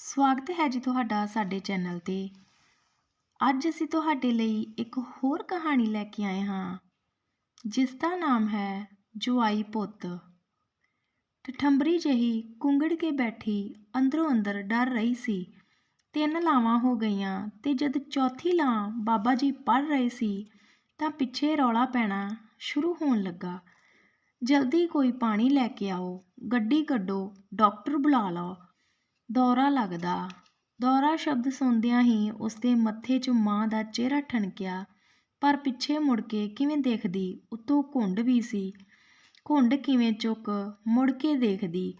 ਸਵਾਗਤ ਹੈ ਜੀ ਤੁਹਾਡਾ ਸਾਡੇ ਚੈਨਲ ਤੇ। ਅੱਜ ਅਸੀਂ ਤੁਹਾਡੇ ਲਈ ਇੱਕ ਹੋਰ ਕਹਾਣੀ ਲੈ ਕੇ ਆਏ ਹਾਂ, ਜਿਸ ਦਾ ਨਾਮ ਹੈ ਜਵਾਈ ਪੁੱਤ। ਠਠੰਬਰੀ ਜਿਹੀ ਕੁੰਗੜ ਕੇ ਬੈਠੀ ਅੰਦਰੋਂ ਅੰਦਰ ਡਰ ਰਹੀ ਸੀ। ਤਿੰਨ ਲਾਵਾਂ ਹੋ ਗਈਆਂ ਤੇ ਜਦ ਚੌਥੀ ਲਾਂ ਬਾਬਾ ਜੀ ਪੜ ਰਹੇ ਸੀ ਤਾਂ ਪਿੱਛੇ ਰੌਲਾ ਪੈਣਾ ਸ਼ੁਰੂ ਹੋਣ ਲੱਗਾ। ਜਲਦੀ ਕੋਈ ਪਾਣੀ ਲੈ ਕੇ ਆਓ, ਗੱਡੀ ਕੱਢੋ, ਡਾਕਟਰ ਬੁਲਾ ਲਓ। ਦੌਰਾ ਲੱਗਦਾ। ਦੌਰਾ ਸ਼ਬਦ ਸੁਣਦਿਆਂ ਹੀ ਉਸਦੇ ਮੱਥੇ 'ਚ ਮਾਂ ਦਾ ਚਿਹਰਾ ਠਣਕਿਆ, ਪਰ ਪਿੱਛੇ ਮੁੜ ਕੇ ਕਿਵੇਂ ਦੇਖਦੀ, ਉਤੋਂ ਘੁੰਡ ਵੀ ਸੀ। ਘੁੰਡ ਕਿਵੇਂ ਚੁੱਕ, ਮੁੜ ਕੇ ਦੇਖਦੀ।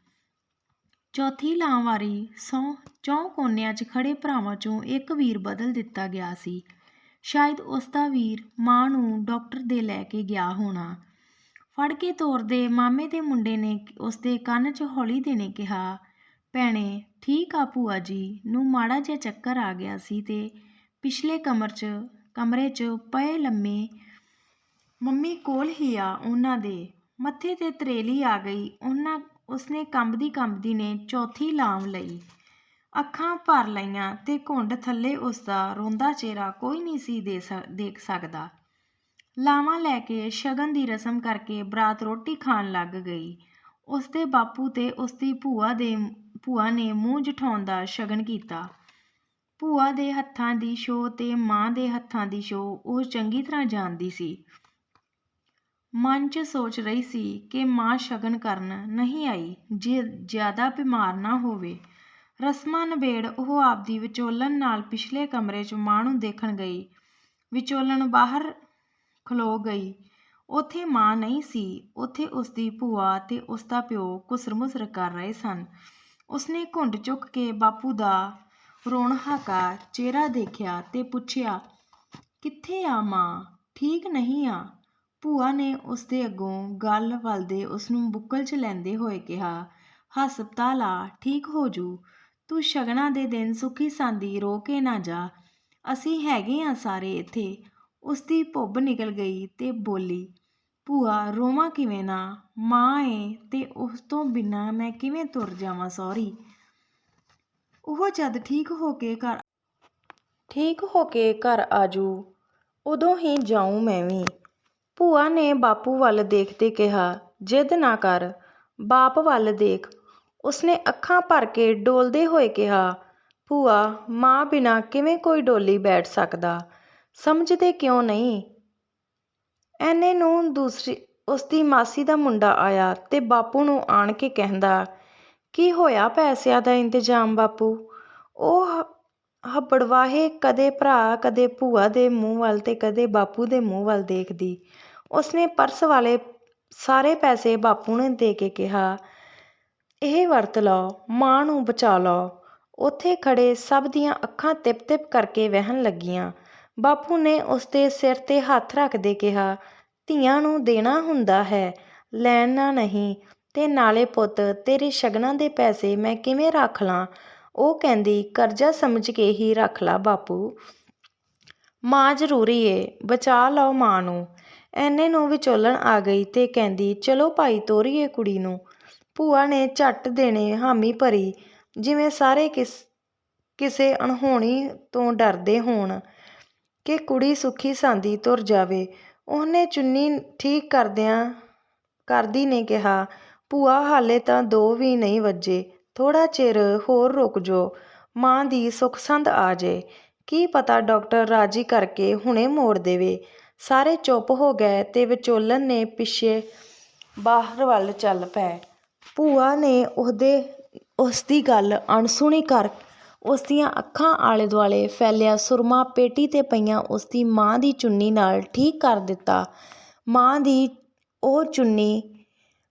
ਚੌਥੀ ਲਾਂ ਵਾਰੀ ਸੌ, ਚੌਂ ਕੋਨਿਆਂ 'ਚ ਖੜੇ ਭਰਾਵਾਂ 'ਚੋਂ ਇੱਕ ਵੀਰ ਬਦਲ ਦਿੱਤਾ ਗਿਆ ਸੀ। ਸ਼ਾਇਦ ਉਸ ਦਾ ਵੀਰ ਮਾਂ ਨੂੰ ਡਾਕਟਰ ਦੇ ਲੈ ਕੇ ਗਿਆ ਹੋਣਾ। ਫੜ ਕੇ ਤੋਰਦੇ ਮਾਮੇ ਦੇ ਮੁੰਡੇ ਨੇ ਉਸਦੇ ਕੰਨ 'ਚ ਹੌਲੀ ਦੇਣੇ ਕਿਹਾ, ਭੈਣੇ ਠੀਕ ਆ ਭੂਆ ਜੀ, ਨੂੰ ਮਾੜਾ ਜਿਹਾ ਚੱਕਰ ਆ ਗਿਆ ਸੀ ਤੇ ਪਿਛਲੇ ਕਮਰ 'ਚ, ਕਮਰੇ 'ਚ ਪਏ ਲੰਮੇ ਮੰਮੀ ਕੋਲ ਹੀ ਆ ਉਹਨਾਂ ਦੇ। ਮੱਥੇ ਤੇ ਤਰੇਲੀ ਆ ਗਈ। ਉਹਨਾਂ, ਉਸਨੇ ਕੰਬਦੀ ਕੰਬਦੀ ਨੇ ਚੌਥੀ ਲਾਮ ਲਈ। ਅੱਖਾਂ ਭਰ ਲਈਆਂ ਤੇ ਘੁੰਡ ਥੱਲੇ ਉਸਦਾ ਰੋਂਦਾ ਚਿਹਰਾ ਕੋਈ ਨਹੀਂ ਸੀ ਦੇ ਸ- ਦੇਖ ਸਕਦਾ। ਲਾਵਾਂ ਲੈ ਕੇ ਸ਼ਗਨ ਦੀ ਰਸਮ ਕਰਕੇ ਬਰਾਤ ਰੋਟੀ ਖਾਣ ਲੱਗ ਗਈ। ਉਸਦੇ ਬਾਪੂ ਤੇ ਉਸਦੀ ਭੂਆ ਦੇ, ਭੂਆ ਨੇ ਮੂੰਹ ਜਠਾਉਣ ਦਾ ਸ਼ਗਨ ਕੀਤਾ। ਭੂਆ ਦੇ ਹੱਥਾਂ ਦੀ ਸ਼ੋ ਤੇ ਮਾਂ ਦੇ ਹੱਥਾਂ ਦੀ ਸ਼ੋ ਉਹ ਚੰਗੀ ਤਰ੍ਹਾਂ ਜਾਣਦੀ ਸੀ। ਮਨ 'ਚ ਸੋਚ ਰਹੀ ਸੀ ਕਿ ਮਾਂ ਸ਼ਗਨ ਕਰਨ ਨਹੀਂ ਆਈ, ਜੇ ਜ਼ਿਆਦਾ ਬਿਮਾਰ ਨਾ ਹੋਵੇ। ਰਸਮਾਂ ਨਿਬੇੜ ਉਹ ਆਪਦੀ ਵਿਚੋਲਨ ਨਾਲ ਪਿਛਲੇ ਕਮਰੇ 'ਚ ਮਾਂ ਨੂੰ ਦੇਖਣ ਗਈ। ਵਿਚੋਲਨ ਬਾਹਰ ਖਲੋ ਗਈ। ਉੱਥੇ ਮਾਂ ਨਹੀਂ ਸੀ। ਉੱਥੇ ਉਸਦੀ ਭੂਆ ਤੇ ਉਸਦਾ ਪਿਓ ਕੁਸਰਮੁਸਰ ਕਰ ਰਹੇ ਸਨ। ਉਸਨੇ ਘੁੰਡ ਚੁੱਕ ਕੇ ਬਾਪੂ ਦਾ ਰੋਣਹਾਕਾ ਚਿਹਰਾ ਦੇਖਿਆ ਤੇ ਪੁੱਛਿਆ, ਕਿੱਥੇ ਆ ਮਾਂ? ਠੀਕ ਨਹੀਂ ਆ? ਭੂਆ ਨੇ ਉਸਦੇ ਅੱਗੋਂ ਗੱਲ ਵਲਦੇ ਉਸਨੂੰ ਬੁੱਕਲ 'ਚ ਲੈਂਦੇ ਹੋਏ ਕਿਹਾ ਹਸਪਤਾਲ ਆ ਠੀਕ ਹੋ ਜੂ। ਤੂੰ ਸ਼ਗਨਾਂ ਦੇ ਦਿਨ ਸੁਖੀ ਸਾਂਦੀ ਰੋ ਕੇ ਨਾ ਜਾ। ਅਸੀਂ ਹੈਗੇ ਆ ਸਾਰੇ ਇੱਥੇ ਉਸਦੀ ਭੁੱਬ ਨਿਕਲ ਗਈ ਤੇ ਬੋਲੀ ਭੂਆ ਰੋਵਾਂ ਕਿਵੇਂ ਨਾ? ਮਾਂ ਏ ਤੇ ਉਸ ਤੋਂ ਬਿਨਾਂ ਮੈਂ ਕਿਵੇਂ ਤੁਰ ਜਾਵਾਂ, ਸੌਰੀ। ਉਹ ਜਦ ਠੀਕ ਹੋ ਕੇ ਘਰ ਠੀਕ ਹੋ ਕੇ ਘਰ ਆਜੂ, ਉਦੋਂ ਹੀ ਜਾਊਂ ਮੈਂ ਵੀ। ਭੂਆ ਨੇ ਬਾਪੂ ਵੱਲ ਦੇਖਦੇ ਕਿਹਾ, ਜਿੱਦ ਨਾ ਕਰ, ਬਾਪ ਵੱਲ ਦੇਖ। ਉਸਨੇ ਅੱਖਾਂ ਭਰ ਕੇ ਡੋਲਦੇ ਹੋਏ ਕਿਹਾ, ਭੂਆ, ਮਾਂ ਬਿਨਾਂ ਕਿਵੇਂ ਕੋਈ ਡੋਲੀ ਬੈਠ ਸਕਦਾ? ਸਮਝਦੇ ਕਿਉਂ ਨਹੀਂ? ਐਨੇ ਨੂੰ ਦੂਸਰੀ, ਉਸਦੀ ਮਾਸੀ ਦਾ ਮੁੰਡਾ ਆਇਆ ਤੇ ਬਾਪੂ ਨੂੰ ਆਣ ਕੇ ਕਹਿੰਦਾ, ਕੀ ਹੋਇਆ ਪੈਸਿਆਂ ਦਾ ਇੰਤਜ਼ਾਮ ਬਾਪੂ? ਉਹ ਹੱਬੜਵਾਹੇ ਕਦੇ ਭਰਾ, ਕਦੇ ਭੂਆ ਦੇ ਮੂੰਹ ਵੱਲ ਤੇ ਕਦੇ ਬਾਪੂ ਦੇ ਮੂੰਹ ਵੱਲ ਦੇਖਦੀ। ਉਸਨੇ ਪਰਸ ਵਾਲੇ ਸਾਰੇ ਪੈਸੇ ਬਾਪੂ ਨੇ ਦੇ ਕੇ ਕਿਹਾ, ਇਹ ਵਰਤ ਲਓ, ਮਾਂ ਨੂੰ ਬਚਾ ਲਓ। ਉੱਥੇ ਖੜੇ ਸਭ ਦੀਆਂ ਅੱਖਾਂ ਤਿਪ-ਤਿਪ ਕਰਕੇ ਵਹਿਣ ਲੱਗੀਆਂ। ਬਾਪੂ ਨੇ ਉਸਦੇ ਸਿਰ ਤੇ ਹੱਥ ਰੱਖਦੇ ਕਿਹਾ, ਧੀਆਂ ਨੂੰ ਦੇਣਾ ਹੁੰਦਾ ਹੈ, ਲੈਣਾ ਨਹੀਂ, ਤੇ ਨਾਲੇ ਪੁੱਤ, ਤੇਰੇ ਸ਼ਗਨਾਂ ਦੇ ਪੈਸੇ ਮੈਂ ਕਿਵੇਂ ਰੱਖ ਲਾਂ? ਉਹ ਕਹਿੰਦੀ, ਕਰਜ਼ਾ ਸਮਝ ਕੇ ਹੀ ਰੱਖ ਲਾ ਬਾਪੂ। ਮਾਂ ਜ਼ਰੂਰੀ ਏ, ਬਚਾ ਲਓ ਮਾਂ ਨੂੰ। ਐਨੇ ਨੂੰ ਵਿਚੋਲਣ ਆ ਗਈ ਤੇ ਕਹਿੰਦੀ, ਚਲੋ ਭਾਈ, ਤੋਰੀਏ ਕੁੜੀ ਨੂੰ। ਭੂਆ ਨੇ ਝੱਟ ਦੇਣੇ ਹਾਮੀ ਭਰੀ, ਜਿਵੇਂ ਸਾਰੇ ਕਿਸ, ਕਿਸੇ ਅਣਹੋਣੀ ਤੋਂ ਡਰਦੇ ਹੋਣ। ਕਿ ਕੁੜੀ ਸੁੱਖੀ ਸਾਂਦੀ ਤੁਰ ਜਾਵੇ। ਉਹਨੇ ਚੁੰਨੀ ਠੀਕ ਕਰਦਿਆਂ, ਕਰਦੀ ਨੇ ਕਿਹਾ, ਭੂਆ, ਹਾਲੇ ਤਾਂ ਦੋ ਵੀ ਨਹੀਂ ਵੱਜੇ। ਥੋੜ੍ਹਾ ਚਿਰ ਹੋਰ ਰੁਕ ਜੋ। ਮਾਂ ਦੀ ਸੁੱਖ ਸੰਦ ਆ ਜੇ। ਕੀ ਪਤਾ ਡਾਕਟਰ ਰਾਜੀ ਕਰਕੇ ਹੁਣੇ ਮੋੜ ਦੇਵੇ। ਸਾਰੇ ਚੁੱਪ ਹੋ ਗਏ ਤੇ ਵਿਚੋਲਨ ਨੇ ਪਿੱਛੇ ਬਾਹਰ ਵੱਲ ਚੱਲ ਪਏ। ਭੂਆ ਨੇ ਉਹਦੇ ਉਸ ਦੀ ਗੱਲ ਅਣਸੁਣੀ ਕਰ ਉਸ ਦੀਆਂ ਅੱਖਾਂ ਆਲੇ ਦੁਆਲੇ ਫੈਲਿਆ ਸੁਰਮਾ ਪੇਟੀ ਤੇ ਪਈਆਂ ਉਸ ਦੀ ਮਾਂ ਦੀ ਚੁੰਨੀ ਨਾਲ ਠੀਕ ਕਰ ਦਿੱਤਾ। ਮਾਂ ਦੀ ਉਹ ਚੁੰਨੀ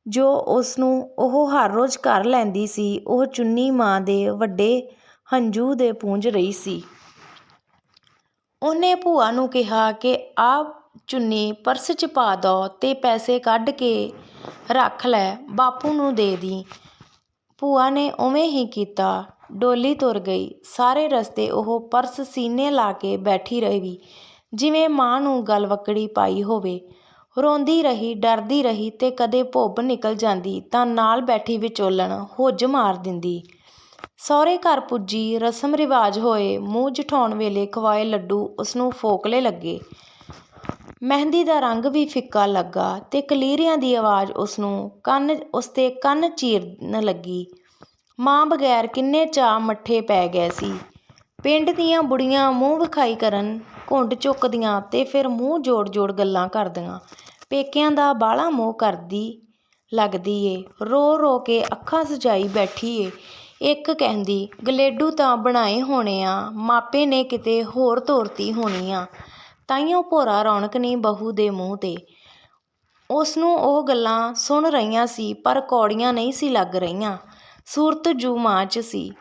ਜੋ ਉਸ ਨੂੰ ਉਹ ਹਰ ਰੋਜ਼ ਘਰ ਲੈਂਦੀ ਸੀ, ਉਹ ਚੁੰਨੀ ਮਾਂ ਦੇ ਵੱਡੇ ਹੰਝੂ ਦੇ ਪੂੰਝ ਰਹੀ ਸੀ। ਉਹਨੇ ਭੂਆ ਨੂੰ ਕਿਹਾ ਕਿ ਆਹ ਚੁੰਨੀ ਪਰਸ 'ਚ ਪਾ ਦੋ ਤੇ ਪੈਸੇ ਕੱਢ ਕੇ ਰੱਖ ਲੈ, ਬਾਪੂ ਨੂੰ ਦੇ ਦੀ। ਭੂਆ ਨੇ ਉਵੇਂ ਹੀ ਕੀਤਾ। ਡੋਲੀ ਤੁਰ ਗਈ। ਸਾਰੇ ਰਸਤੇ ਉਹ ਪਰਸ ਸੀਨੇ ਲਾ ਕੇ ਬੈਠੀ ਰਹੀ ਜਿਵੇਂ ਮਾਂ ਨੂੰ ਗਲਵੱਕੜੀ ਪਾਈ ਹੋਵੇ। ਰੋਂਦੀ ਰਹੀ, ਡਰਦੀ ਰਹੀ ਤੇ ਕਦੇ ਭੁੱਬ ਨਿਕਲ ਜਾਂਦੀ, ਤਾਂ ਨਾਲ ਬੈਠੀ ਵਿਚੋਲਣ ਹੁੱਜ ਮਾਰ ਦਿੰਦੀ। ਸਹੁਰੇ ਘਰ ਪੁੱਜੀ, ਰਸਮ ਰਿਵਾਜ ਹੋਏ, ਮੂੰਹ ਜਠਾਉਣ ਵੇਲੇ ਖਵਾਏ ਲੱਡੂ, ਉਸਨੂੰ ਫੋਕਲੇ ਲੱਗੇ। ਮਹਿੰਦੀ ਦਾ ਰੰਗ ਵੀ ਫਿੱਕਾ ਲੱਗਾ ਤੇ ਕਲੀਰਿਆਂ ਦੀ ਆਵਾਜ਼ ਉਸਨੂੰ ਕੰਨ, ਉਸਦੇ ਕੰਨ ਚੀਰਨ ਲੱਗੀ। ਮਾਂ ਬਗੈਰ ਕਿੰਨੇ ਚਾਅ ਮੱਠੇ ਪੈ ਗਏ ਸੀ। ਪਿੰਡ ਦੀਆਂ ਬੁੜੀਆਂ ਮੂੰਹ ਵਿਖਾਈ ਕਰਨ, ਘੁੰਡ ਚੁੱਕਦੀਆਂ ਤੇ ਫਿਰ ਮੂੰਹ ਜੋੜ ਜੋੜ ਗੱਲਾਂ ਕਰਦੀਆਂ। ਪੇਕਿਆਂ ਦਾ ਬਾਹਲਾ ਮੋਹ ਕਰਦੀ ਲੱਗਦੀ ਏ, ਰੋ ਰੋ ਕੇ ਅੱਖਾਂ ਸਜਾਈ ਬੈਠੀ ਏ। ਇੱਕ ਕਹਿੰਦੀ, ਗਲੇਡੂ ਤਾਂ ਬਣਾਏ ਹੋਣੇ ਆ, ਮਾਪੇ ਨੇ ਕਿਤੇ ਹੋਰ ਤੋਰਤੀ ਹੋਣੀ ਆ। ਤਾਈਓ ਭੋਰਾ ਰੌਣਕ ਨਹੀਂ ਬਹੂ ਦੇ ਮੂੰਹ ਤੇ। ਉਸ ਨੂੰ ਉਹ ਗੱਲਾਂ ਸੁਣ ਰਹੀਆਂ ਸੀ, ਪਰ ਕੌੜੀਆਂ ਨਹੀਂ ਸੀ ਲੱਗ ਰਹੀਆਂ। ਸੂਰਤ ਜੂ ਮਾਂ 'ਚ ਸੀ।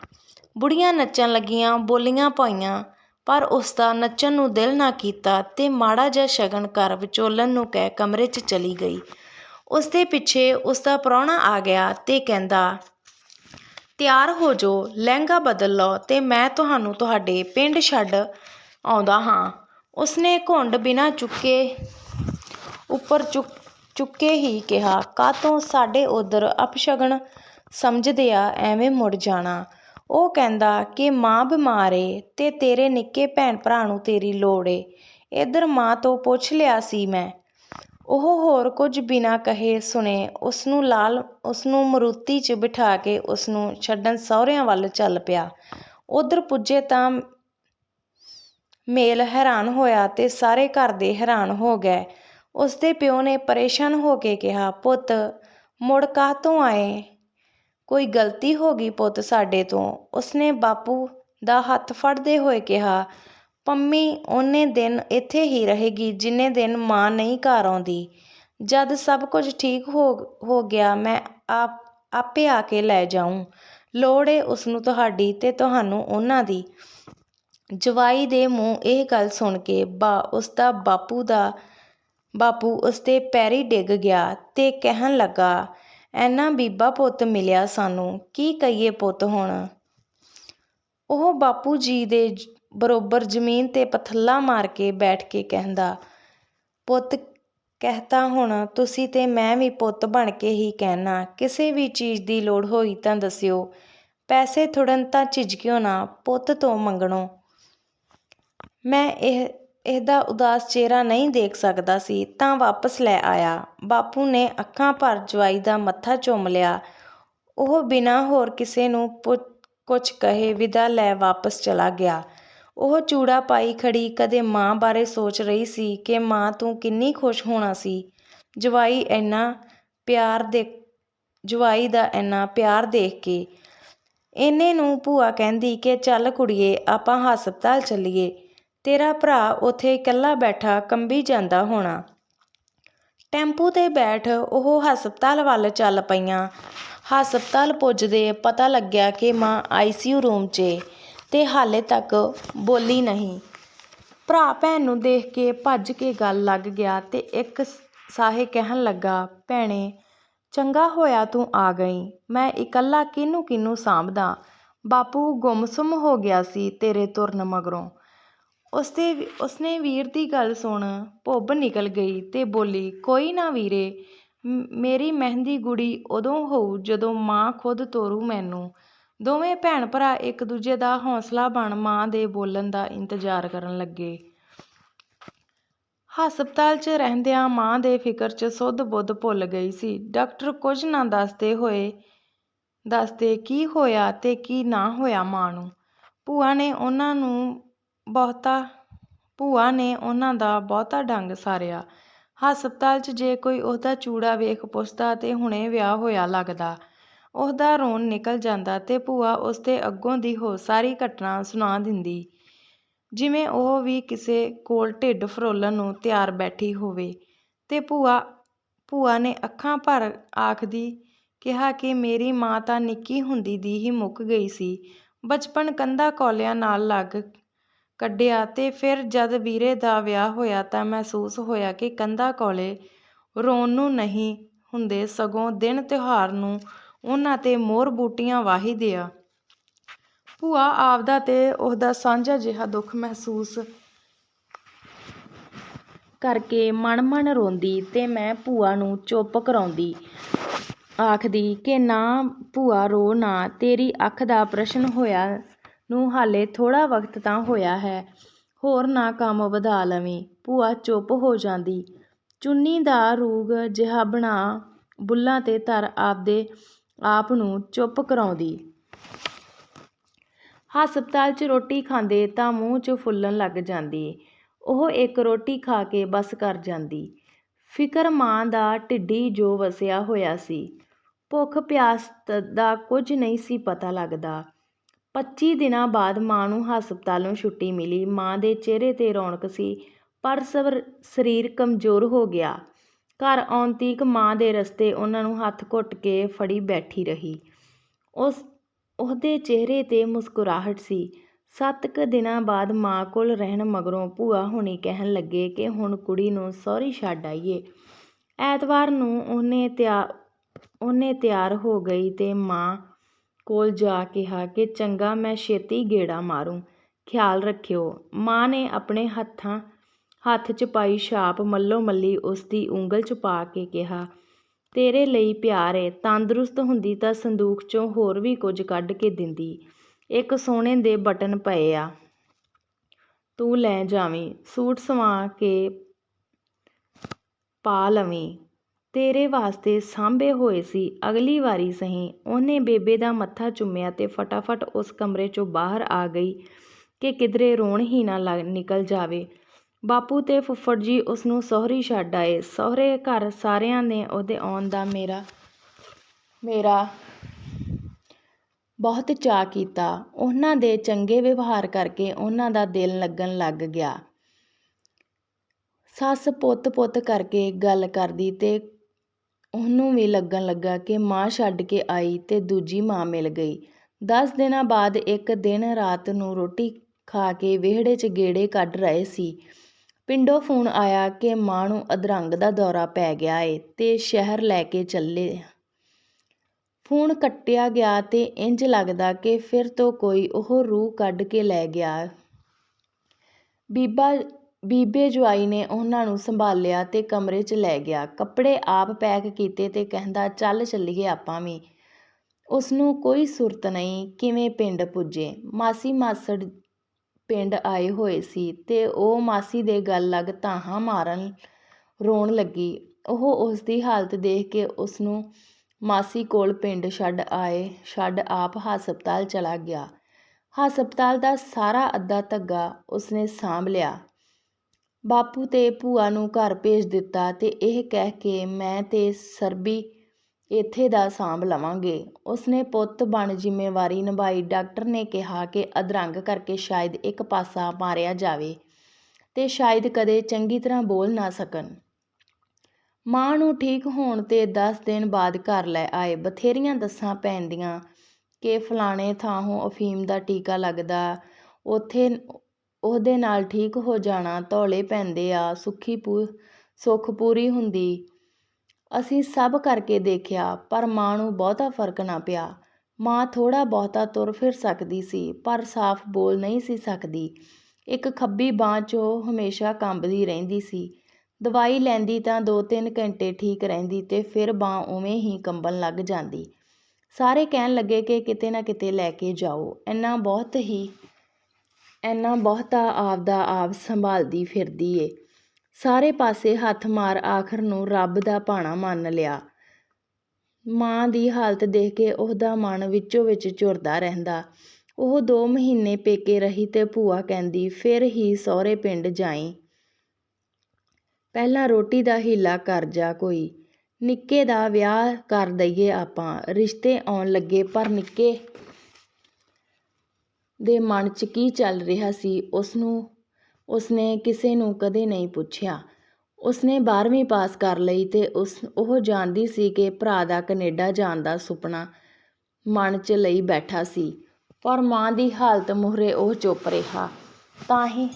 ਬੁੜੀਆਂ ਨੱਚਣ ਲੱਗੀਆਂ, ਬੋਲੀਆਂ ਪਾਈਆਂ, ਪਰ ਉਸਦਾ ਨੱਚਣ ਨੂੰ ਦਿਲ ਨਾ ਕੀਤਾ ਤੇ ਮਾੜਾ ਜਿਹਾ ਸ਼ਗਨ ਕਰ ਵਿਚੋਲਨ ਨੂੰ ਕਹਿ ਕਮਰੇ 'ਚ ਚਲੀ ਗਈ। ਉਸਦੇ ਪਿੱਛੇ ਉਸਦਾ ਪ੍ਰਾਹੁਣਾ ਆ ਗਿਆ ਤੇ ਕਹਿੰਦਾ, ਤਿਆਰ ਹੋ ਜੋ, ਲਹਿੰਗਾ ਬਦਲ ਲਓ ਤੇ ਮੈਂ ਤੁਹਾਨੂੰ ਤੁਹਾਡੇ ਪਿੰਡ ਛੱਡ ਆਉਂਦਾ ਹਾਂ। ਉਸਨੇ ਘੁੰਡ ਬਿਨਾਂ ਚੁੱਕੇ ਉੱਪਰ ਚੁੱਕ ਚੁੱਕੇ ਹੀ ਕਿਹਾ ਕਾਤੋਂ ਸਾਡੇ ਉਧਰ ਅਪਸ਼ਗਨ ਸਮਝਦੇ ਆ, ਐਵੇਂ ਮੁੜ ਜਾਣਾ। ਉਹ ਕਹਿੰਦਾ ਕਿ ਮਾਂ ਬਿਮਾਰ ਏ ਤੇ ਤੇਰੇ ਨਿੱਕੇ ਭੈਣ ਭਰਾ ਨੂੰ ਤੇਰੀ ਲੋੜ ਏ। ਇਧਰ ਮਾਂ ਤੋਂ ਪੁੱਛ ਲਿਆ ਸੀ ਮੈਂ। ਉਹ ਹੋਰ ਕੁਝ ਬਿਨਾਂ ਕਹੇ ਸੁਣੇ ਉਸਨੂੰ ਲਾਲ ਉਸ ਮਰੂਤੀ 'ਚ ਬਿਠਾ ਕੇ ਉਸਨੂੰ ਛੱਡਣ ਸਹੁਰਿਆਂ ਵੱਲ ਚੱਲ ਪਿਆ। ਉਧਰ ਪੁੱਜੇ ਤਾਂ ਮੇਲ ਹੈਰਾਨ ਹੋਇਆ ਤੇ ਸਾਰੇ ਘਰ ਦੇ ਹੈਰਾਨ ਹੋ ਗਏ। ਉਸਦੇ ਪਿਓ ਨੇ ਪਰੇਸ਼ਾਨ ਹੋ ਕੇ ਕਿਹਾ, ਪੁੱਤ, ਮੁੜ ਕਾਹ ਤੋਂ ਆਏ? ਕੋਈ ਗਲਤੀ ਹੋ ਗਈ ਪੁੱਤ ਸਾਡੇ ਤੋਂ। ਉਸਨੇ ਬਾਪੂ ਦਾ ਹੱਥ ਫੜਦੇ ਹੋਏ ਕਿਹਾ, ਪੰਮੀ, ਉਹਨੇ ਦਿਨ ਇੱਥੇ ਹੀ ਰਹੇਗੀ ਜਿੰਨੇ ਦਿਨ ਮਾਂ ਨਹੀਂ ਘਰ ਆਉਂਦੀ। ਜਦ ਸਭ ਕੁਝ ਠੀਕ ਹੋ ਹੋ ਗਿਆ, ਮੈਂ ਆਪ, ਆਪੇ ਆ ਕੇ ਲੈ ਜਾਊਂ। ਲੋੜ ਏ ਉਸ ਨੂੰ ਤੁਹਾਡੀ ਤੇ ਤੁਹਾਨੂੰ ਉਹਨਾਂ ਦੀ ਜਵਾਈ ਦੇ ਮੂੰਹ ਇਹ ਗੱਲ ਸੁਣ ਕੇ ਬਾ ਉਸ ਦਾ ਬਾਪੂ ਦਾ, ਬਾਪੂ ਉਸ ਦੇ ਪੈਰੀ ਡਿੱਗ ਗਿਆ ਤੇ ਕਹਿਣ ਲੱਗਾ ਐਨਾ ਬੀਬਾ ਪੁੱਤ ਮਿਲਿਆ ਸਾਨੂੰ, ਕੀ ਕਹੀਏ ਪੁੱਤ ਹੁਣ? ਉਹ ਬਾਪੂ ਜੀ ਦੇ ਬਰੋਬਰ ਜ਼ਮੀਨ ਤੇ ਪਥੱਲਾ ਮਾਰ ਕੇ ਬੈਠ ਕੇ ਕਹਿੰਦਾ, ਪੁੱਤ, ਕਹਤਾ ਹੁਣ, ਤੁਸੀਂ ਤੇ ਮੈਂ ਵੀ ਪੁੱਤ ਬਣ ਕੇ ਹੀ ਕਹਿਣਾ, ਕਿਸੇ ਵੀ ਚੀਜ਼ ਦੀ ਲੋੜ ਹੋਈ ਤਾਂ ਦੱਸਿਓ, ਪੈਸੇ ਥੁੜਨ ਤਾਂ ਝਿਜਕਿਓ ਨਾ, ਪੁੱਤ ਤੋਂ ਮੰਗਣੋ। ਮੈਂ ਇਹ ਇਹਦਾ ਉਦਾਸ ਚਿਹਰਾ ਨਹੀਂ ਦੇਖ ਸਕਦਾ ਸੀ, ਤਾਂ ਵਾਪਸ ਲੈ ਆਇਆ। ਬਾਪੂ ਨੇ ਅੱਖਾਂ ਭਰ ਜਵਾਈ ਦਾ ਮੱਥਾ ਚੁੰਮ ਲਿਆ। ਉਹ ਬਿਨਾਂ ਹੋਰ ਕਿਸੇ ਨੂੰ ਕੁਝ ਕਹੇ ਵਿਦਾ ਲੈ ਵਾਪਸ ਚਲਾ ਗਿਆ। ਉਹ ਚੂੜਾ ਪਾਈ ਖੜੀ ਕਦੇ ਮਾਂ ਬਾਰੇ ਸੋਚ ਰਹੀ ਸੀ ਕਿ ਮਾਂ ਤੂੰ ਕਿੰਨੀ ਖੁਸ਼ ਹੋਣਾ ਸੀ। ਜਵਾਈ ਇੰਨਾ ਪਿਆਰ ਦੇ, ਜਵਾਈ ਦਾ ਇੰਨਾ ਪਿਆਰ ਦੇਖ ਕੇ। ਇਹਨੇ ਨੂੰ ਭੂਆ ਕਹਿੰਦੀ ਕਿ ਚੱਲ ਕੁੜੀਏ, ਆਪਾਂ ਹਸਪਤਾਲ ਚੱਲੀਏ। ਤੇਰਾ ਭਰਾ ਉੱਥੇ ਇਕੱਲਾ ਬੈਠਾ ਕੰਬੀ ਜਾਂਦਾ ਹੋਣਾ। ਟੈਂਪੂ ਤੇ ਬੈਠ ਉਹ ਹਸਪਤਾਲ ਵੱਲ ਚੱਲ ਪਈਆਂ। ਹਸਪਤਾਲ ਪੁੱਜਦੇ ਪਤਾ ਲੱਗਿਆ ਕਿ ਮਾਂ ਆਈਸੀਯੂ ਰੂਮ 'ਚ ਏ ਤੇ ਹਾਲੇ ਤੱਕ ਬੋਲੀ ਨਹੀਂ। ਭਰਾ ਭੈਣ ਨੂੰ ਦੇਖ ਕੇ ਭੱਜ ਕੇ ਗੱਲ ਲੱਗ ਗਿਆ ਤੇ ਇੱਕ ਸਾਹੇ ਕਹਿਣ ਲੱਗਾ, ਭੈਣੇ, ਚੰਗਾ ਹੋਇਆ ਤੂੰ ਆ ਗਈ। ਮੈਂ ਇਕੱਲਾ ਕਿਹਨੂੰ ਕਿਹਨੂੰ ਸਾਂਭਦਾ? ਬਾਪੂ ਗੁੰਮਸੁੰਮ ਹੋ ਗਿਆ ਸੀ ਤੇਰੇ ਤੁਰਨ ਮਗਰੋਂ। ਉਸਦੇ ਉਸਨੇ ਵੀਰ ਦੀ ਗੱਲ ਸੁਣ ਭੁੱਬ ਨਿਕਲ ਗਈ ਤੇ ਬੋਲੀ, ਕੋਈ ਨਾ ਵੀਰੇ ਮੇਰੀ ਮਹਿੰਦੀ ਗੁੜੀ ਉਦੋਂ ਹੋਊ ਜਦੋਂ ਮਾਂ ਖੁਦ ਤੋਰੂ ਮੈਨੂੰ। ਦੋਵੇਂ ਭੈਣ ਭਰਾ ਇੱਕ ਦੂਜੇ ਦਾ ਹੌਸਲਾ ਬਣ ਮਾਂ ਦੇ ਬੋਲਣ ਦਾ ਇੰਤਜ਼ਾਰ ਕਰਨ ਲੱਗੇ। ਹਸਪਤਾਲ 'ਚ ਰਹਿੰਦਿਆਂ ਮਾਂ ਦੇ ਫਿਕਰ 'ਚ ਸੁੱਧ ਬੁੱਧ ਭੁੱਲ ਗਈ ਸੀ। ਡਾਕਟਰ ਕੁਝ ਨਾ ਦੱਸਦੇ ਹੋਏ, ਦੱਸਦੇ ਕੀ ਹੋਇਆ ਤੇ ਕੀ ਨਾ ਹੋਇਆ ਮਾਂ ਨੂੰ। ਭੂਆ ਨੇ ਉਹਨਾਂ ਨੂੰ ਬਹੁਤਾ ਭੂਆ ਨੇ ਉਹਨਾਂ ਦਾ ਬਹੁਤਾ ਡੰਗ ਸਾਰਿਆ। ਹਸਪਤਾਲ 'ਚ ਜੇ ਕੋਈ ਉਹਦਾ ਚੂੜਾ ਵੇਖ ਪੁੱਛਦਾ ਤੇ ਹੁਣੇ ਵਿਆਹ ਹੋਇਆ ਲੱਗਦਾ। ਉਹਦਾ ਰੋਣ ਨਿਕਲ ਜਾਂਦਾ ਤੇ ਭੂਆ ਉਸਦੇ ਅੱਗੋਂ ਦੀ ਹੋ ਸਾਰੀ ਘਟਨਾ ਸੁਣਾ ਦਿੰਦੀ। ਜਿਵੇਂ ਉਹ ਵੀ ਕਿਸੇ ਕੋਲ ਢਿੱਡ ਫਰੋਲਣ ਨੂੰ ਤਿਆਰ ਬੈਠੀ ਹੋਵੇ। ਤੇ ਭੂਆ ਭੂਆ ਨੇ ਅੱਖਾਂ ਭਰ ਆਖਦੀ, ਕਿਹਾ ਕਿ ਮੇਰੀ ਮਾਂ ਤਾਂ ਨਿੱਕੀ ਹੁੰਦੀ ਦੀ ਹੀ ਮੁੱਕ ਗਈ ਸੀ। ਬਚਪਨ ਕੰਧਾ ਕੌਲਿਆਂ ਨਾਲ ਲੱਗ ਕੱਢਿਆ ਤੇ ਫਿਰ ਜਦ ਵੀਰੇ ਦਾ ਵਿਆਹ ਹੋਇਆ ਤਾਂ ਮਹਿਸੂਸ ਹੋਇਆ ਕਿ ਕੰਧਾ ਕੌਲੇ ਰੋਣ ਨੂੰ ਨਹੀਂ ਹੁੰਦੇ, ਸਗੋਂ ਦਿਨ ਤਿਉਹਾਰ ਨੂੰ ਉਹਨਾਂ ਤੇ ਮੋਰ ਬੂਟੀਆਂ ਵਾਹੀਦੇ ਆ ਭੂਆ ਆਪਦਾ ਤੇ ਉਹਦਾ ਸਾਂਝਾ ਜਿਹਾ ਦੁੱਖ ਮਹਿਸੂਸ ਕਰਕੇ ਮਨ ਮਣ ਰੋਂਦੀ ਤੇ ਮੈਂ ਭੂਆ ਨੂੰ ਚੁੱਪ ਕਰਾਉਂਦੀ। ਆਖਦੀ ਕਿ ਨਾ, ਭੂਆ ਰੋ ਨਾ, ਤੇਰੀ ਅੱਖ ਦਾ ਪ੍ਰਸ਼ਨ ਹੋਇਆ ਨੂੰ ਹਾਲੇ ਥੋੜ੍ਹਾ ਵਕਤ ਤਾਂ ਹੋਇਆ ਹੈ। ਹੋਰ ਨਾ ਕੰਮ ਵਧਾ ਲਵੀਂ, ਭੂਆ ਚੁੱਪ ਹੋ ਜਾਂਦੀ। ਚੁੰਨੀ ਦਾ ਰੂਗ ਜਿਹਾ ਬਣਾ ਬੁੱਲ੍ਹਾਂ 'ਤੇ ਧਰ ਆਪਦੇ ਆਪ ਨੂੰ ਚੁੱਪ ਕਰਾਉਂਦੀ। ਹਸਪਤਾਲ 'ਚ ਰੋਟੀ ਖਾਂਦੇ ਤਾਂ ਮੂੰਹ 'ਚ ਫੁੱਲਣ ਲੱਗ ਜਾਂਦੀ। ਉਹ ਇੱਕ ਰੋਟੀ ਖਾ ਕੇ ਬਸ ਕਰ ਜਾਂਦੀ। ਫਿਕਰ ਮਾਂ ਦਾ ਢਿੱਡੀ ਜੋ ਵਸਿਆ ਹੋਇਆ ਸੀ। ਭੁੱਖ ਪਿਆਸ ਦਾ ਕੁਝ ਨਹੀਂ ਸੀ ਪਤਾ ਲੱਗਦਾ। ਪੱਚੀ ਦਿਨਾਂ ਬਾਅਦ ਮਾਂ ਨੂੰ ਹਸਪਤਾਲੋਂ ਛੁੱਟੀ ਮਿਲੀ। ਮਾਂ ਦੇ ਚਿਹਰੇ 'ਤੇ ਰੌਣਕ ਸੀ, ਪਰ ਸਵਰ, ਸਰੀਰ ਕਮਜ਼ੋਰ ਹੋ ਗਿਆ। ਘਰ ਆਉਣ ਤੀਕ ਮਾਂ ਦੇ ਰਸਤੇ ਉਹਨਾਂ ਨੂੰ ਹੱਥ ਘੁੱਟ ਕੇ ਫੜੀ ਬੈਠੀ ਰਹੀ। ਉਸ, ਉਹਦੇ ਚਿਹਰੇ 'ਤੇ ਮੁਸਕਰਾਹਟ ਸੀ। ਸੱਤ ਕੁ ਦਿਨਾਂ ਬਾਅਦ ਮਾਂ ਕੋਲ ਰਹਿਣ ਮਗਰੋਂ ਭੂਆ ਹੁਣੀ ਕਹਿਣ ਲੱਗੇ ਕਿ ਹੁਣ ਕੁੜੀ ਨੂੰ ਸਹੁਰੀ ਛੱਡ ਆਈਏ। ਐਤਵਾਰ ਨੂੰ ਉਹਨੇ ਤਿਆ, ਉਹਨੇ ਤਿਆਰ ਹੋ ਗਈ ਤੇ ਮਾਂ ਕੋਲ ਜਾ ਕਿਹਾ ਕਿ ਚੰਗਾ ਮੈਂ ਛੇਤੀ ਗੇੜਾ ਮਾਰੂ। ਖਿਆਲ ਰੱਖਿਓ, ਮਾਂ ਨੇ ਆਪਣੇ ਹੱਥਾਂ, ਹੱਥ 'ਚ ਪਾਈ ਛਾਪ ਮੱਲੋ ਮੱਲੀ ਉਸ ਦੀ ਉਂਗਲ 'ਚ ਪਾ ਕੇ ਕਿਹਾ, ਤੇਰੇ ਲਈ ਪਿਆਰ ਏ, ਤੰਦਰੁਸਤ ਹੁੰਦੀ ਤਾਂ ਸੰਦੂਕ 'ਚੋਂ ਹੋਰ ਵੀ ਕੁਝ ਕੱਢ ਕੇ ਦਿੰਦੀ। ਇੱਕ ਸੋਨੇ ਦੇ ਬਟਨ ਪਏ ਆ। ਤੂੰ ਲੈ ਜਾਵੀਂ, ਸੂਟ ਸਵਾ ਕੇ ਪਾ ਲਵੀਂ। ਤੇਰੇ ਵਾਸਤੇ ਸਾਂਭੇ ਹੋਏ ਸੀ। ਅਗਲੀ ਵਾਰੀ ਸਹੀ ਉਹਨੇ ਬੇਬੇ ਦਾ ਮੱਥਾ ਚੁੰਮਿਆ ਤੇ ਫਟਾਫਟ ਉਸ ਕਮਰੇ 'ਚੋਂ ਬਾਹਰ ਆ ਗਈ ਕਿ ਕਿਧਰੇ ਰੋਣ ਹੀ ਨਾ ਨਿਕਲ ਜਾਵੇ। ਬਾਪੂ ਤੇ ਫੁੱਫੜ ਜੀ ਉਸ ਨੂੰ ਸਹੁਰੀ ਛੱਡ ਆਏ। ਸਹੁਰੇ ਘਰ ਸਾਰਿਆਂ ਨੇ ਉਹਦੇ ਆਉਣ ਦਾ ਮੇਰਾ ਮੇਰਾ ਬਹੁਤ ਚਾਅ ਕੀਤਾ। ਉਹਨਾਂ ਦੇ ਚੰਗੇ ਵਿਵਹਾਰ ਕਰਕੇ ਉਹਨਾਂ ਦਾ ਦਿਲ ਲੱਗਣ ਲੱਗ ਗਿਆ। ਸੱਸ ਪੁੱਤ ਪੁੱਤ ਕਰਕੇ ਗੱਲ ਕਰਦੀ ਤੇ ਉਹਨੂੰ ਵੀ ਲੱਗਣ ਲੱਗਾ ਕਿ ਮਾਂ ਛੱਡ ਕੇ ਆਈ ਤੇ ਦੂਜੀ ਮਾਂ ਮਿਲ ਗਈ। ਦਸ ਦਿਨਾਂ ਬਾਅਦ ਇੱਕ ਦਿਨ ਰਾਤ ਨੂੰ ਰੋਟੀ ਖਾ ਕੇ ਵਿਹੜੇ 'ਚ ਗੇੜੇ ਕੱਢ ਰਹੇ ਸੀ। ਪਿੰਡੋਂ ਫੋਨ ਆਇਆ ਕਿ ਮਾਂ ਨੂੰ ਅਧਰੰਗ ਦਾ ਦੌਰਾ ਪੈ ਗਿਆ ਏ ਤੇ ਸ਼ਹਿਰ ਲੈ ਕੇ ਚੱਲੇ। ਫੋਨ ਕੱਟਿਆ ਗਿਆ ਤੇ ਇੰਜ ਲੱਗਦਾ ਕਿ ਫਿਰ ਤੋਂ ਕੋਈ ਉਹ ਰੂਹ ਕੱਢ ਕੇ ਲੈ ਗਿਆ। ਬੀਬਾ ਬੀਬੇ ਜਵਾਈ ਨੇ ਉਹਨਾਂ ਨੂੰ ਸੰਭਾਲਿਆ ਤੇ ਕਮਰੇ 'ਚ ਲੈ ਗਿਆ। ਕੱਪੜੇ ਆਪ ਪੈਕ ਕੀਤੇ ਤੇ ਕਹਿੰਦਾ, ਚੱਲ ਚੱਲੀਏ ਆਪਾਂ ਵੀ। ਉਸ ਨੂੰ ਕੋਈ ਸੁਰਤ ਨਹੀਂ, ਕਿਵੇਂ ਪਿੰਡ ਪੁੱਜੇ। ਮਾਸੀ ਮਾਸੜ ਪਿੰਡ ਆਏ ਹੋਏ ਸੀ ਤੇ ਉਹ ਮਾਸੀ ਦੇ ਗੱਲ ਲੱਗ ਤਾਹਾਂ ਮਾਰਨ ਰੋਣ ਲੱਗੀ। ਉਹ ਉਸ ਦੀ ਹਾਲਤ ਦੇਖ ਕੇ ਉਸ ਨੂੰ ਮਾਸੀ ਕੋਲ ਪਿੰਡ ਛੱਡ ਆਏ, ਛੱਡ ਆਪ ਹਸਪਤਾਲ ਚਲਾ ਗਿਆ। ਹਸਪਤਾਲ ਦਾ ਸਾਰਾ ਅੱਧਾ ਧੱਗਾ ਉਸਨੇ ਸਾਂਭ ਲਿਆ। ਬਾਪੂ ਤੇ ਭੂਆ ਨੂੰ ਘਰ ਭੇਜ ਦਿੱਤਾ ਤੇ ਇਹ ਕਹਿ ਕੇ ਮੈਂ ਤੇ ਸਰਬੀ ਇੱਥੇ ਦਾ ਸਾਂਭ ਲਵਾਂਗੇ। ਉਸਨੇ ਪੁੱਤ ਬਣ ਜ਼ਿੰਮੇਵਾਰੀ ਨਿਭਾਈ। ਡਾਕਟਰ ਨੇ ਕਿਹਾ ਕਿ ਅਧਰੰਗ ਕਰਕੇ ਸ਼ਾਇਦ ਇੱਕ ਪਾਸਾ ਮਾਰਿਆ ਜਾਵੇ ਤੇ ਸ਼ਾਇਦ ਕਦੇ ਚੰਗੀ ਤਰ੍ਹਾਂ ਬੋਲ ਨਾ ਸਕਣ। ਮਾਂ ਨੂੰ ਠੀਕ ਹੋਣ ਤੇ 10 ਦਿਨ ਬਾਅਦ ਘਰ ਲੈ ਆਏ। ਬਥੇਰੀਆਂ ਦੱਸਾਂ ਪੈਂਦੀਆਂ ਕਿ ਫਲਾਣੇ ਥਾਂੋਂ ਅਫੀਮ ਦਾ ਟੀਕਾ ਲੱਗਦਾ, ਉੱਥੇ ਉਹਦੇ ਨਾਲ ਠੀਕ ਹੋ ਜਾਣਾ, ਧੌਲੇ ਪੈਂਦੇ ਆ, ਸੁੱਖੀ ਪੂ, ਸੁੱਖ ਪੂਰੀ ਹੁੰਦੀ। ਅਸੀਂ ਸਭ ਕਰਕੇ ਦੇਖਿਆ, ਪਰ ਮਾਂ ਨੂੰ ਬਹੁਤਾ ਫ਼ਰਕ ਨਾ ਪਿਆ। ਮਾਂ ਥੋੜਾ ਬਹੁਤਾ ਤੁਰ ਫਿਰ ਸਕਦੀ ਸੀ, ਪਰ ਸਾਫ਼ ਬੋਲ ਨਹੀਂ ਸੀ ਸਕਦੀ। ਇੱਕ ਖੱਬੀ ਬਾਹ 'ਚੋਂ ਹਮੇਸ਼ਾ ਕੰਬਦੀ ਰਹਿੰਦੀ ਸੀ। ਦਵਾਈ ਲੈਂਦੀ ਤਾਂ 2-3 ਘੰਟੇ ਠੀਕ ਰਹਿੰਦੀ ਤੇ ਫਿਰ ਬਾਹ ਉਵੇਂ ਹੀ ਕੰਬਣ ਲੱਗ ਜਾਂਦੀ। ਸਾਰੇ ਕਹਿਣ ਲੱਗੇ ਕਿ ਕਿਤੇ ਨਾ ਕਿਤੇ ਲੈ ਕੇ ਜਾਓ, ਇੰਨਾ ਬਹੁਤ ਹੀ ਇੰਨਾ ਬਹੁਤਾ ਆਪਦਾ ਆਪ ਸੰਭਾਲਦੀ ਫਿਰਦੀ ਏ। ਸਾਰੇ ਪਾਸੇ ਹੱਥ ਮਾਰ ਆਖਰ ਨੂੰ ਰੱਬ ਦਾ ਭਾਣਾ ਮੰਨ ਲਿਆ। ਮਾਂ ਦੀ ਹਾਲਤ ਦੇਖ ਕੇ ਉਹਦਾ ਮਨ ਵਿੱਚੋਂ ਵਿੱਚ ਝੁਰਦਾ ਰਹਿੰਦਾ। ਉਹ 2 ਮਹੀਨੇ ਪੇਕੇ ਰਹੀ ਤੇ ਭੂਆ ਕਹਿੰਦੀ, ਫਿਰ ਹੀ ਸਹੁਰੇ ਪਿੰਡ ਜਾਈ। ਪਹਿਲਾਂ ਰੋਟੀ ਦਾ ਹੀਲਾ ਕਰ ਜਾ ਕੋਈ। ਨਿੱਕੇ ਦਾ ਵਿਆਹ ਕਰ ਦਈਏ ਆਪਾਂ। ਰਿਸ਼ਤੇ ਆਉਣ ਲੱਗੇ ਪਰ ਨਿੱਕੇ ਦੇ ਮਨ 'ਚ ਕੀ ਚੱਲ ਰਿਹਾ ਸੀ ਉਸ ਨੂੰ ਉਸਨੇ ਕਿਸੇ ਨੂੰ ਕਦੇ ਨਹੀਂ ਪੁੱਛਿਆ। ਉਸਨੇ 12ਵੀਂ ਪਾਸ ਕਰ ਲਈ ਤੇ ਉਸ, ਉਹ ਜਾਣਦੀ ਸੀ ਕਿ ਭਰਾ ਦਾ ਕੈਨੇਡਾ ਜਾਣ ਦਾ ਸੁਪਨਾ ਮਨ 'ਚ ਲਈ ਬੈਠਾ ਸੀ, ਪਰ ਮਾਂ ਦੀ ਹਾਲਤ ਮੂਹਰੇ ਉਹ ਚੁੱਪ ਰਿਹਾ। ਤਾਂ ਹੀ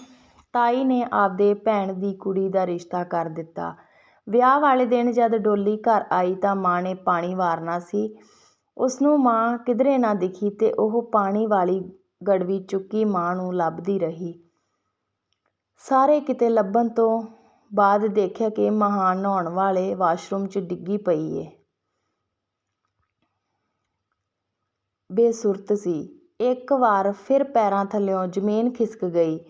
ਤਾਈ ਨੇ ਆਪਦੇ ਭੈਣ ਦੀ ਕੁੜੀ ਦਾ ਰਿਸ਼ਤਾ ਕਰ ਦਿੱਤਾ। ਵਿਆਹ ਵਾਲੇ ਦਿਨ ਜਦ ਡੋਲੀ ਘਰ ਆਈ ਤਾਂ ਮਾਂ ਨੇ ਪਾਣੀ ਵਾਰਨਾ ਸੀ। ਉਸ ਨੂੰ ਮਾਂ ਕਿਧਰੇ ਨਾ ਦਿਖੀ ਤੇ ਉਹ ਪਾਣੀ ਵਾਲੀ ਗੜਵੀ ਚੁੱਕੀ ਮਾਂ ਨੂੰ ਲੱਭਦੀ ਰਹੀ। ਸਾਰੇ ਕਿਤੇ ਲੱਭਣ ਤੋਂ ਬਾਅਦ ਦੇਖਿਆ ਕਿ ਮਹਾਨ ਨਹਾਉਣ ਵਾਲੇ ਵਾਸ਼ਰੂਮ 'ਚ ਡਿੱਗੀ ਪਈ ਏ। ਬੇਸੁਰਤ ਸੀ। ਇੱਕ ਵਾਰ ਫਿਰ ਪੈਰਾਂ ਥੱਲਿਓਂ ਜ਼ਮੀਨ ਖਿਸਕ ਗਈ।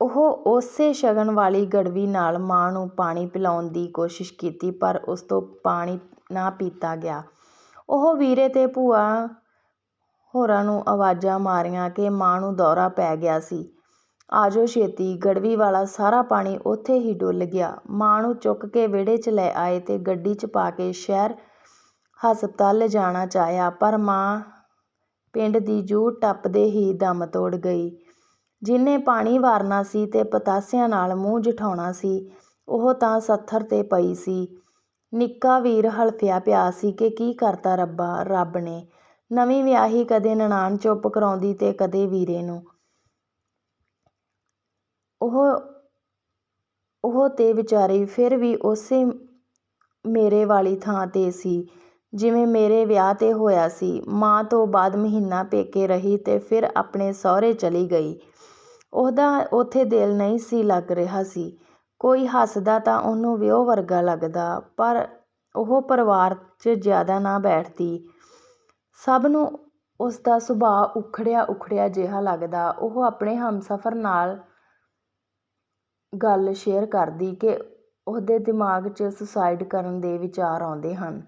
ਉਹ ਉਸੇ ਸ਼ਗਨ ਵਾਲੀ ਗੜਵੀ ਨਾਲ ਮਾਂ ਨੂੰ ਪਾਣੀ ਪਿਲਾਉਣ ਦੀ ਕੋਸ਼ਿਸ਼ ਕੀਤੀ, ਪਰ ਉਸ ਤੋਂ ਪਾਣੀ ਨਾ ਪੀਤਾ ਗਿਆ। ਉਹ ਵੀਰੇ ਤੇ ਭੂਆ ਹੋਰਾਂ ਨੂੰ ਆਵਾਜ਼ਾਂ ਮਾਰੀਆਂ ਕਿ ਮਾਂ ਨੂੰ ਦੌਰਾ ਪੈ ਗਿਆ ਸੀ। ਆਜੋ ਛੇਤੀ, ਗੜਵੀ ਵਾਲਾ ਸਾਰਾ ਪਾਣੀ ਉੱਥੇ ਹੀ ਡੁੱਲ ਗਿਆ। ਮਾਂ ਨੂੰ ਚੁੱਕ ਕੇ ਵਿਹੜੇ 'ਚ ਲੈ ਆਏ ਤੇ ਗੱਡੀ 'ਚ ਪਾ ਕੇ ਸ਼ਹਿਰ ਹਸਪਤਾਲ ਲਿਜਾਣਾ ਚਾਹਿਆ, ਪਰ ਮਾਂ ਪਿੰਡ ਦੀ ਜੂਹ ਟੱਪਦੇ ਹੀ ਦਮ ਤੋੜ ਗਈ। ਜਿਹਨੇ ਪਾਣੀ ਵਾਰਨਾ ਸੀ ਤੇ ਪਤਾਸਿਆਂ ਨਾਲ ਮੂੰਹ ਜਠਾਉਣਾ ਸੀ, ਉਹ ਤਾਂ ਸੱਥਰ ਤੇ ਪਈ ਸੀ। ਨਿੱਕਾ ਵੀਰ ਹਲਫਿਆ ਪਿਆ ਸੀ ਕਿ ਕੀ ਕਰਤਾ ਰੱਬਾ, ਰੱਬ ਨੇ। ਨਵੀਂ ਵਿਆਹੀ ਕਦੇ ਨਨਾਣ ਚੁੱਪ ਕਰਾਉਂਦੀ ਤੇ ਕਦੇ ਵੀਰੇ ਨੂੰ। ਉਹ ਉਹ ਤੇ ਵਿਚਾਰੀ ਫਿਰ ਵੀ ਉਸੇ ਮੇਰੇ ਵਾਲੀ ਥਾਂ ਤੇ ਸੀ। ਜਿਵੇਂ ਮੇਰੇ ਵਿਆਹ ਤੇ ਹੋਇਆ ਸੀ, ਮਾਂ ਤੋਂ ਬਾਅਦ ਮਹੀਨਾ ਪੇਕੇ ਰਹੀ ਤੇ ਫਿਰ ਆਪਣੇ ਸਹੁਰੇ ਚਲੀ ਗਈ। ਉਹਦਾ ਉੱਥੇ ਦਿਲ ਨਹੀਂ ਸੀ ਲੱਗ ਰਿਹਾ ਸੀ। ਕੋਈ ਹੱਸਦਾ ਤਾਂ ਉਹਨੂੰ ਵਿਉਹ ਵਰਗਾ ਲੱਗਦਾ, ਪਰ ਉਹ ਪਰਿਵਾਰ 'ਚ ਜ਼ਿਆਦਾ ਨਾ ਬੈਠਦੀ। ਸਭ ਨੂੰ ਉਸ ਦਾ ਸੁਭਾਅ ਉਖੜਿਆ ਉਖੜਿਆ ਜਿਹਾ ਲੱਗਦਾ। ਉਹ ਆਪਣੇ ਹਮਸਫਰ ਨਾਲ ਗੱਲ ਸ਼ੇਅਰ ਕਰਦੀ ਕਿ ਉਹਦੇ ਦਿਮਾਗ 'ਚ ਸੁਸਾਈਡ ਕਰਨ ਦੇ ਵਿਚਾਰ ਆਉਂਦੇ ਹਨ।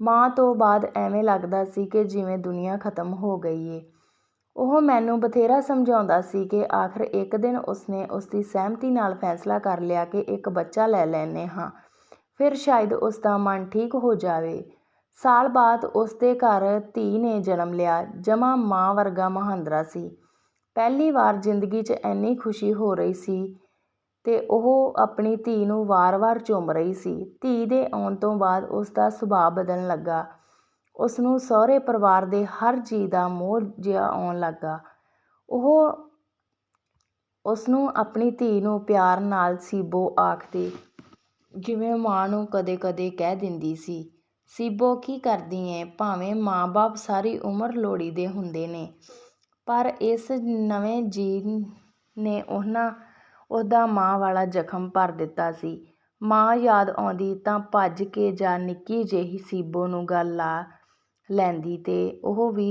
ਮਾਂ ਤੋਂ ਬਾਅਦ ਐਵੇਂ ਲੱਗਦਾ ਸੀ ਕਿ ਜਿਵੇਂ ਦੁਨੀਆ ਖਤਮ ਹੋ ਗਈ ਏ। ਉਹ ਮੈਨੂੰ ਬਥੇਰਾ ਸਮਝਾਉਂਦਾ ਸੀ ਕਿ ਆਖਰ ਇੱਕ ਦਿਨ ਉਸਨੇ ਉਸਦੀ ਸਹਿਮਤੀ ਨਾਲ ਫੈਸਲਾ ਕਰ ਲਿਆ ਕਿ ਇੱਕ ਬੱਚਾ ਲੈ ਲੈਨੇ ਹਾਂ। ਫਿਰ ਸ਼ਾਇਦ ਉਸ ਦਾ ਮਨ ਠੀਕ ਹੋ ਜਾਵੇ। ਸਾਲ ਬਾਅਦ ਉਸ ਦੇ ਘਰ ਧੀ ਨੇ ਜਨਮ ਲਿਆ। ਜਮਾ ਮਾਂ ਵਰਗਾ ਮਹਾਂਦਰਾ ਸੀ। ਪਹਿਲੀ ਵਾਰ ਜ਼ਿੰਦਗੀ 'ਚ ਇੰਨੀ ਖੁਸ਼ੀ ਹੋ ਰਹੀ ਸੀ ਅਤੇ ਉਹ ਆਪਣੀ ਧੀ ਨੂੰ ਵਾਰ-ਵਾਰ ਚੁੰਮ ਰਹੀ ਸੀ। ਧੀ ਦੇ ਆਉਣ ਤੋਂ ਬਾਅਦ ਉਸ ਦਾ ਸੁਭਾਅ ਬਦਲਣ ਲੱਗਾ। ਉਸ ਨੂੰ ਸਹੁਰੇ ਪਰਿਵਾਰ ਦੇ ਹਰ ਜੀਅ ਦਾ ਮੋਹ ਜਿਹਾ ਆਉਣ ਲੱਗਾ। ਉਹ ਉਸ ਨੂੰ ਆਪਣੀ ਧੀ ਨੂੰ ਪਿਆਰ ਨਾਲ ਸੀਬੋ ਆਖਦੀ, ਜਿਵੇਂ ਮਾਂ ਨੂੰ ਕਦੇ-ਕਦੇ ਕਹਿ ਦਿੰਦੀ ਸੀ। ਸੀਬੋ ਕੀ ਕਰਦੀ ਏ? ਭਾਵੇਂ ਮਾਂ-ਬਾਪ ਸਾਰੀ ਉਮਰ ਲੋੜੀਦੇ ਹੁੰਦੇ ਨੇ, ਪਰ ਇਸ ਨਵੇਂ ਜੀਅ ਨੇ ਉਹਨਾਂ, ਉਹਦਾ ਮਾਂ ਵਾਲਾ ਜ਼ਖਮ ਭਰ ਦਿੱਤਾ ਸੀ। ਮਾਂ ਯਾਦ ਆਉਂਦੀ ਤਾਂ ਭੱਜ ਕੇ ਜਾਂ ਨਿੱਕੀ ਜਿਹੀ ਸੀਬੋ ਨੂੰ ਗੱਲ ਲਾ ਲੈਂਦੀ ਤੇ ਉਹ ਵੀ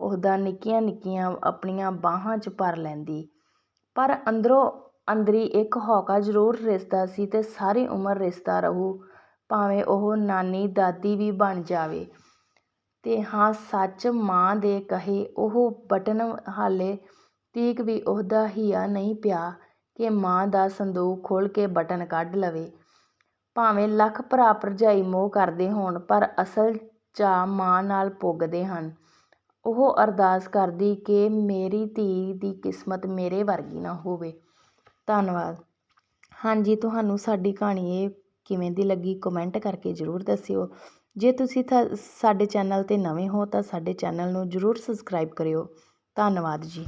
ਉਹਦਾ ਨਿੱਕੀਆਂ ਨਿੱਕੀਆਂ ਆਪਣੀਆਂ ਬਾਹਾਂ 'ਚ ਭਰ ਲੈਂਦੀ। ਪਰ ਅੰਦਰੋਂ ਅੰਦਰੀ ਇੱਕ ਹੌਕਾ ਜ਼ਰੂਰ ਰਿਸਦਾ ਸੀ ਤੇ ਸਾਰੀ ਉਮਰ ਰਿਸਦਾ ਰਹੂ। ਭਾਵੇਂ ਉਹ ਨਾਨੀ, ਦਾਦੀ ਵੀ ਬਣ ਜਾਵੇ। ਅਤੇ ਹਾਂ, ਸੱਚ ਮਾਂ ਦੇ ਕਹੇ ਉਹ ਬਟਨ ਹਾਲੇ ਤੀਕ ਵੀ ਉਹਦਾ ਹੀਆ ਨਹੀਂ ਪਿਆ ਕਿ ਮਾਂ ਦਾ ਸੰਦੂਕ ਖੋਲ੍ਹ ਕੇ ਬਟਨ ਕੱਢ ਲਵੇ। ਭਾਵੇਂ ਲੱਖ ਭਰਾ ਭਰਜਾਈ ਮੋਹ ਕਰਦੇ ਹੋਣ, ਪਰ ਅਸਲ ਚਾਅ ਮਾਂ ਨਾਲ ਪੁੱਗਦੇ ਹਨ। ਉਹ ਅਰਦਾਸ ਕਰਦੀ ਕਿ ਮੇਰੀ ਧੀ ਦੀ ਕਿਸਮਤ ਮੇਰੇ ਵਰਗੀ ਨਾ ਹੋਵੇ। ਧੰਨਵਾਦ। ਹਾਂਜੀ, ਤੁਹਾਨੂੰ ਸਾਡੀ ਕਹਾਣੀ ਇਹ ਕਿਵੇਂ ਦੀ ਲੱਗੀ ਕਮੈਂਟ ਕਰਕੇ ਜ਼ਰੂਰ ਦੱਸਿਓ। ਜੇ ਤੁਸੀਂ ਸਾਡੇ ਚੈਨਲ 'ਤੇ ਨਵੇਂ ਹੋ ਤਾਂ ਸਾਡੇ ਚੈਨਲ ਨੂੰ ਜ਼ਰੂਰ ਸਬਸਕ੍ਰਾਈਬ ਕਰਿਓ। ਧੰਨਵਾਦ ਜੀ।